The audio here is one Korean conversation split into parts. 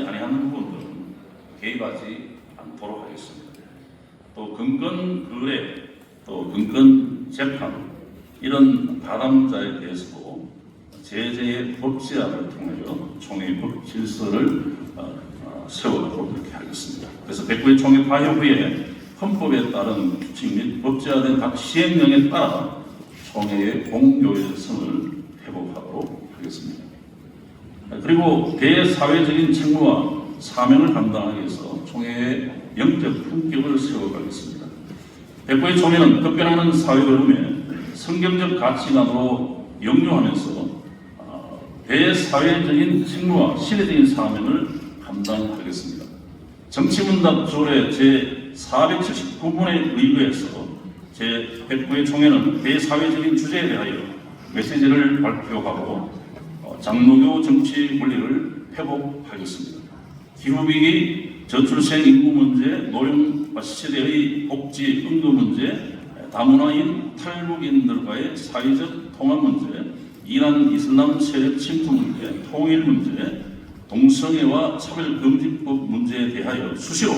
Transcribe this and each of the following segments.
적합하지 아니하는 부분들은 개입하지 않도록 하겠습니다. 또 근건 거래, 또 근건 재판 이런 가담자에 대해서도 제재의 법제화를 통하여 총회 법 질서를 어, 어, 세워가도록 그렇게 하겠습니다. 그래서 백구의 총회 파효 후에 헌법에 따른 규칙 및 법제화된 각 시행령에 따라 총회의 공효율성을 회복하도록 하겠습니다. 그리고 대사회적인 책무와 사명을 감당하기 위해서 총회의 영적 품격을 세워가겠습니다. 백구의 총회는 급변하는 사회 흐름에 성경적 가치관으로 역류하면서 어, 대사회적인 책무와 시대적인 사명을 감당하겠습니다. 정치문답 조례 제479분에 의거해서 제109회 총회는 대사회적인 주제에 대하여 메시지를 발표하고 어, 장로교 정치 권리를 회복하겠습니다. 기후위기, 저출생 인구 문제, 노령과 시대의 복지 응급 문제, 다문화인 탈북인들과의 사회적 통합 문제, 이란 이슬람 세력 침투 문제, 통일 문제, 동성애와 차별금지법 문제에 대하여 수시로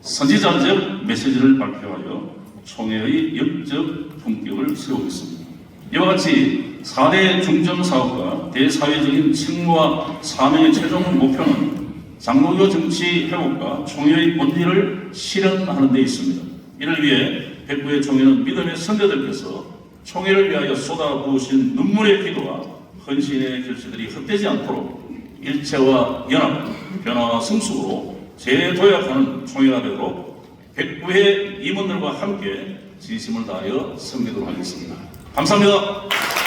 선지자적 메시지를 발표하여 총회의 역적 품격을 세우겠습니다. 이와 같이 4대 중점 사업과 대사회적인 책무와 사명의 최종 목표는 장로교 정치 회복과 총회의 본질을 실현하는 데 있습니다. 이를 위해 백부의 총회는 믿음의 선배들께서 총회를 위하여 쏟아부으신 눈물의 기도와 헌신의 결실들이 헛되지 않도록 일체와 연합, 변화와 승수로 재도약하는 총회가 되도록 백부의 임원들과 함께 진심을 다하여 섬기도록 하겠습니다. 감사합니다.